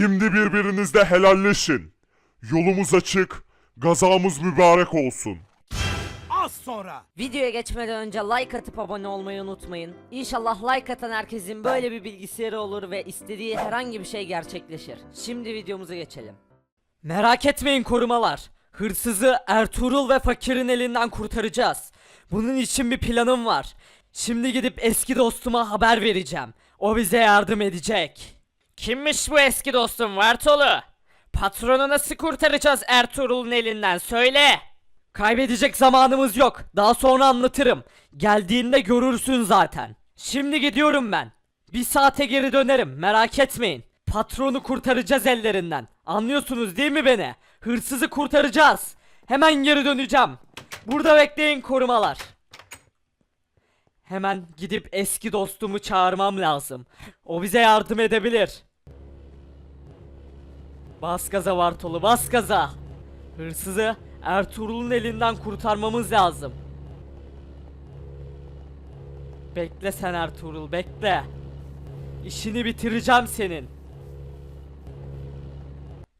Şimdi birbirinizle helalleşin. Yolumuz açık, gazamız mübarek olsun. Az sonra. Videoya geçmeden önce like atıp abone olmayı unutmayın. İnşallah like atan herkesin böyle bir bilgisayarı olur ve istediği herhangi bir şey gerçekleşir. Şimdi videomuza geçelim. Merak etmeyin korumalar. Hırsızı Ertuğrul ve Fakir'in elinden kurtaracağız. Bunun için bir planım var. Şimdi gidip eski dostuma haber vereceğim. O bize yardım edecek. Kimmiş bu eski dostum Vartolu? Patronu nasıl kurtaracağız Ertuğrul'un elinden söyle. Kaybedecek zamanımız yok. Daha sonra anlatırım. Geldiğinde görürsün zaten. Şimdi gidiyorum ben. Bir saate geri dönerim. Merak etmeyin. Patronu kurtaracağız ellerinden. Anlıyorsunuz değil mi beni? Hırsızı kurtaracağız. Hemen geri döneceğim. Burada bekleyin korumalar. Hemen gidip eski dostumu çağırmam lazım. O bize yardım edebilir. Bas gaza Vartolu bas gaza. Hırsızı Ertuğrul'un elinden kurtarmamız lazım. Bekle sen Ertuğrul bekle. İşini bitireceğim senin.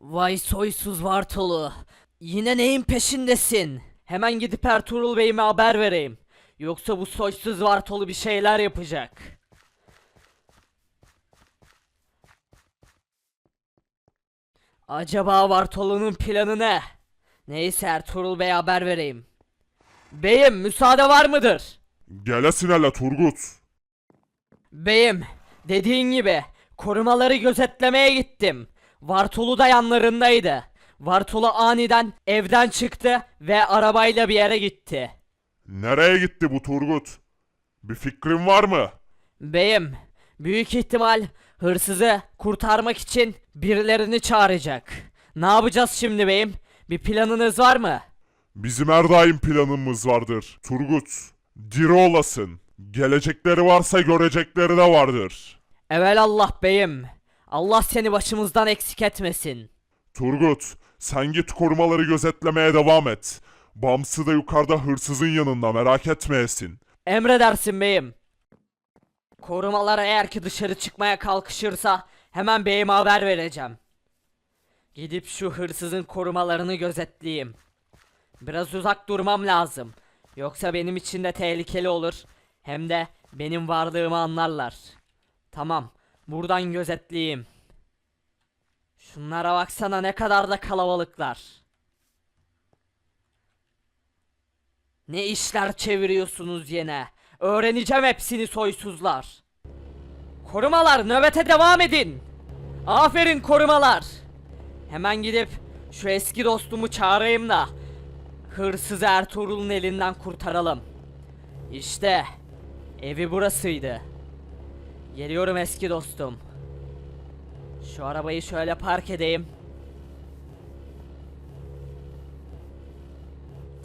Vay soysuz Vartolu. Yine neyin peşindesin? Hemen gidip Ertuğrul Bey'ime haber vereyim. Yoksa bu soysuz Vartolu bir şeyler yapacak. Acaba Vartolu'nun planı ne? Neyse Ertuğrul Bey'e haber vereyim. Beyim müsaade var mıdır? Gelesin hele Turgut. Beyim dediğin gibi korumaları gözetlemeye gittim. Vartolu da yanlarındaydı. Vartolu aniden evden çıktı ve arabayla bir yere gitti. Nereye gitti bu Turgut? Bir fikrin var mı? Beyim büyük ihtimal hırsızı kurtarmak için birilerini çağıracak. Ne yapacağız şimdi beyim? Bir planınız var mı? Bizim her daim planımız vardır. Turgut, diri olasın. Gelecekleri varsa görecekleri de vardır. Evelallah beyim. Allah seni başımızdan eksik etmesin. Turgut, sen git korumaları gözetlemeye devam et. Bamsı da yukarıda hırsızın yanında merak etmeyesin. Emredersin beyim. Korumalar eğer ki dışarı çıkmaya kalkışırsa hemen beyime haber vereceğim. Gidip şu hırsızın korumalarını gözetleyeyim. Biraz uzak durmam lazım. Yoksa benim için de tehlikeli olur. Hem de benim varlığımı anlarlar. Tamam, buradan gözetleyeyim. Şunlara baksana ne kadar da kalabalıklar. Ne işler çeviriyorsunuz yine? Öğreneceğim hepsini soysuzlar. Korumalar nöbete devam edin. Aferin korumalar. Hemen gidip şu eski dostumu çağırayım da hırsızı Ertuğrul'un elinden kurtaralım. İşte evi burasıydı. Geliyorum eski dostum. Şu arabayı şöyle park edeyim.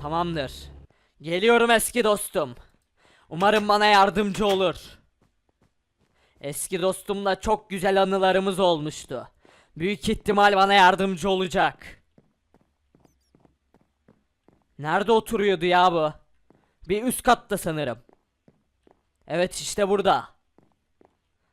Tamamdır. Geliyorum eski dostum. Umarım bana yardımcı olur. Eski dostumla çok güzel anılarımız olmuştu. Büyük ihtimal bana yardımcı olacak. Nerede oturuyordu ya bu? Bir üst katta sanırım. Evet işte burada.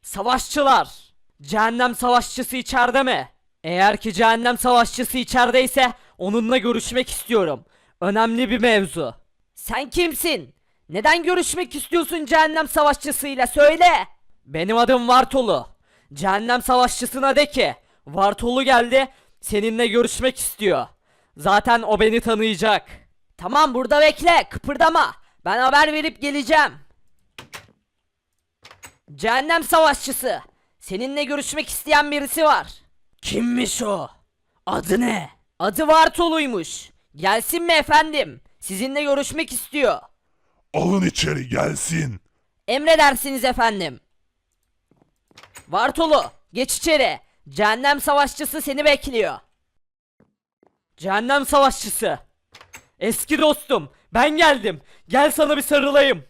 Savaşçılar! Cehennem savaşçısı içeride mi? Eğer ki cehennem savaşçısı içerideyse onunla görüşmek istiyorum. Önemli bir mevzu. Sen kimsin? Neden görüşmek istiyorsun cehennem savaşçısıyla söyle. Benim adım Vartolu. Cehennem savaşçısına de ki Vartolu geldi seninle görüşmek istiyor. Zaten o beni tanıyacak. Tamam burada bekle kıpırdama. Ben haber verip geleceğim. Cehennem savaşçısı. Seninle görüşmek isteyen birisi var. Kimmiş o? Adı ne? Adı Vartolu'ymuş. Gelsin mi efendim? Sizinle görüşmek istiyor. Alın içeri gelsin. Emredersiniz efendim. Vartolu, geç içeri. Cehennem savaşçısı seni bekliyor. Cehennem savaşçısı. Eski dostum, ben geldim. Gel sana bir sarılayım.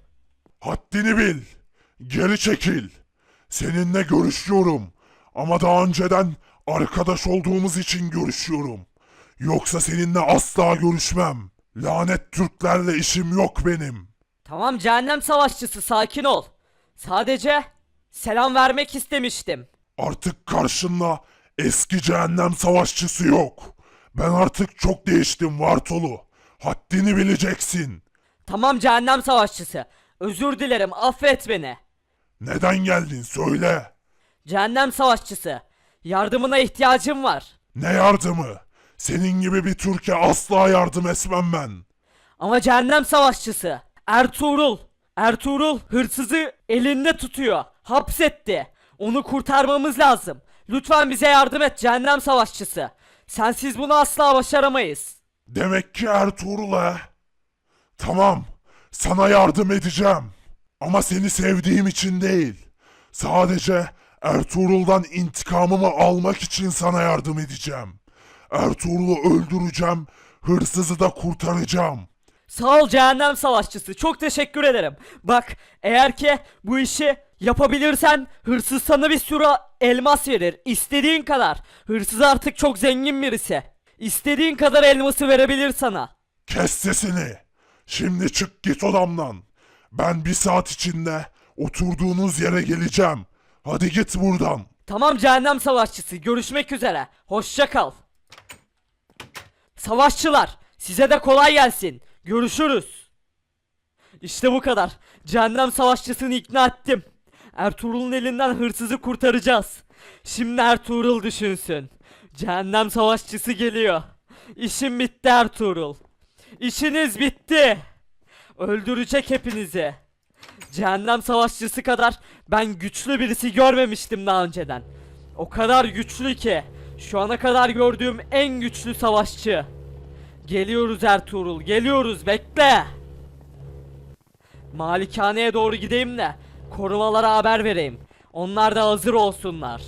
Haddini bil. Geri çekil. Seninle görüşüyorum. Ama daha önceden arkadaş olduğumuz için görüşüyorum. Yoksa seninle asla görüşmem. Lanet Türklerle işim yok benim. Tamam cehennem savaşçısı sakin ol. Sadece selam vermek istemiştim. Artık karşında Eski cehennem savaşçısı yok. Ben artık çok değiştim Vartolu. Haddini bileceksin. Tamam cehennem savaşçısı. Özür dilerim affet beni. Neden geldin söyle. Cehennem savaşçısı. Yardımına ihtiyacım var. Ne yardımı? Senin gibi bir Türkiye asla yardım etmem ben. Ama cehennem savaşçısı. Ertuğrul. Ertuğrul hırsızı elinde tutuyor. Hapsetti. Onu kurtarmamız lazım. Lütfen bize yardım et cehennem savaşçısı. Sensiz bunu asla başaramayız. Demek ki Ertuğrul ha? Tamam, sana yardım edeceğim. Ama seni sevdiğim için değil. Sadece Ertuğrul'dan intikamımı almak için sana yardım edeceğim. Ertuğrul'u öldüreceğim, hırsızı da kurtaracağım. Sağ ol cehennem savaşçısı. Çok teşekkür ederim. Bak eğer ki bu işi yapabilirsen hırsız sana bir sürü elmas verir. İstediğin kadar. Hırsız artık çok zengin birisi. İstediğin kadar elması verebilir sana. Kes sesini. Şimdi çık git odamdan. Ben bir saat içinde oturduğunuz yere geleceğim. Hadi git buradan. Tamam cehennem savaşçısı. Görüşmek üzere. Hoşça kal. Savaşçılar, size de kolay gelsin. Görüşürüz. İşte bu kadar. Cehennem savaşçısını ikna ettim. Ertuğrul'un elinden hırsızı kurtaracağız. Şimdi Ertuğrul düşünsün. Cehennem savaşçısı geliyor. İşim bitti Ertuğrul. İşiniz bitti. Öldürecek hepinizi. Cehennem savaşçısı kadar ben güçlü birisi görmemiştim daha önceden. O kadar güçlü ki şu ana kadar gördüğüm en güçlü savaşçı. Geliyoruz Ertuğrul, geliyoruz bekle. Malikaneye doğru gideyim de korumalara haber vereyim. Onlar da hazır olsunlar.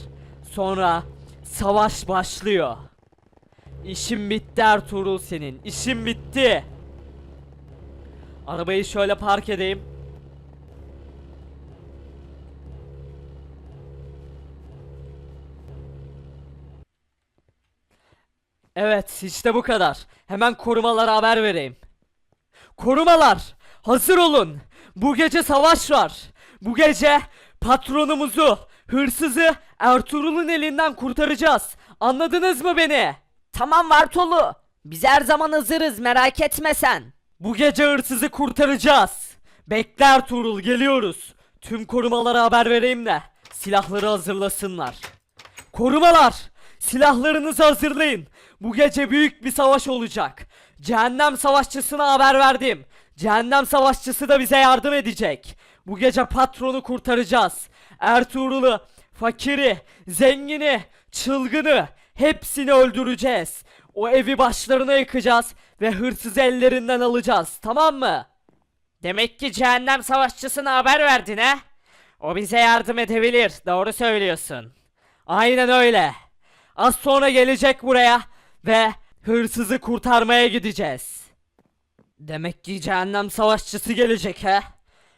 Sonra savaş başlıyor. İşim bitti Ertuğrul senin. İşim bitti. Arabayı şöyle park edeyim. Evet işte bu kadar. Hemen korumalara haber vereyim. Korumalar hazır olun. Bu gece savaş var. Bu gece patronumuzu, hırsızı Ertuğrul'un elinden kurtaracağız. Anladınız mı beni? Tamam Vartolu. Biz her zaman hazırız merak etme sen. Bu gece hırsızı kurtaracağız. Bekle Ertuğrul geliyoruz. Tüm korumalara haber vereyim de silahları hazırlasınlar. Korumalar! Silahlarınızı hazırlayın. Bu gece büyük bir savaş olacak. Cehennem savaşçısına haber verdim. Cehennem savaşçısı da bize yardım edecek. Bu gece patronu kurtaracağız. Ertuğrul'u, fakiri, zengini, çılgını hepsini öldüreceğiz. O evi başlarına yıkacağız ve hırsızı ellerinden alacağız. Tamam mı? Demek ki cehennem savaşçısına haber verdin ha? O bize yardım edebilir. Doğru söylüyorsun. Aynen öyle. Az sonra gelecek buraya ve hırsızı kurtarmaya gideceğiz. Demek ki cehennem savaşçısı gelecek he?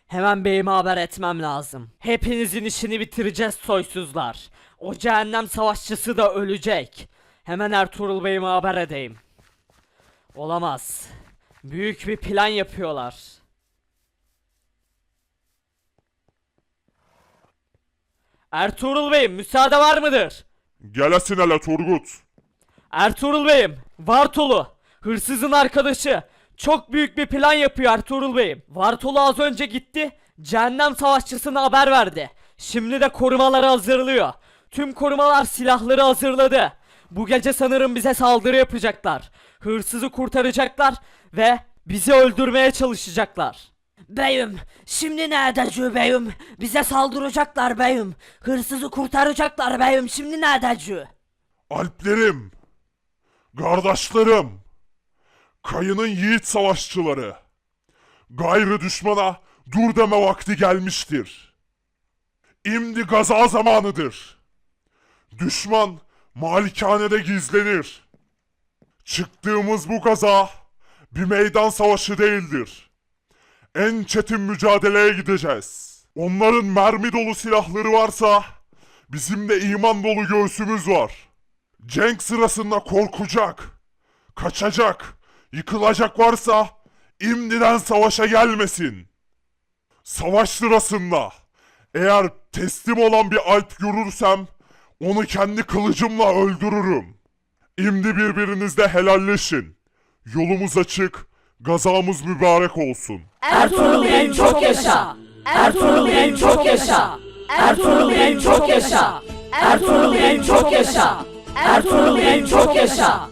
Hemen beyime haber etmem lazım. Hepinizin işini bitireceğiz soysuzlar. O cehennem savaşçısı da ölecek. Hemen Ertuğrul beyime haber edeyim. Olamaz. Büyük bir plan yapıyorlar. Ertuğrul beyim müsaade var mıdır? Gelesin hele Turgut. Ertuğrul Bey'im, Vartolu, hırsızın arkadaşı. Çok büyük bir plan yapıyor Ertuğrul Bey'im. Vartolu az önce gitti, cehennem savaşçısına haber verdi. Şimdi de korumaları hazırlıyor. Tüm korumalar silahları hazırladı. Bu gece sanırım bize saldırı yapacaklar. Hırsızı kurtaracaklar ve bizi öldürmeye çalışacaklar. Beyim, şimdi nerede beyim? Bize saldıracaklar beyim. Hırsızı kurtaracaklar beyim. Şimdi nerede Alplerim, kardeşlerim, kayının yiğit savaşçıları, gayrı düşmana dur deme vakti gelmiştir. İmdi gaza zamanıdır. Düşman malikanede gizlenir. Çıktığımız bu gaza bir meydan savaşı değildir. En çetin mücadeleye gideceğiz. Onların mermi dolu silahları varsa bizim de iman dolu göğsümüz var. Cenk sırasında korkacak, kaçacak, yıkılacak varsa imdiden savaşa gelmesin. Savaş sırasında eğer teslim olan bir alp görürsem Onu kendi kılıcımla öldürürüm. Şimdi birbirinizle helalleşin. Yolumuz açık, gazamız mübarek olsun. Ertuğrul Bey'im çok yaşa! Ertuğrul Bey'im çok yaşa! Ertuğrul Bey'im çok yaşa! Ertuğrul Bey'im çok yaşa! Ertuğrul Bey'im çok yaşa!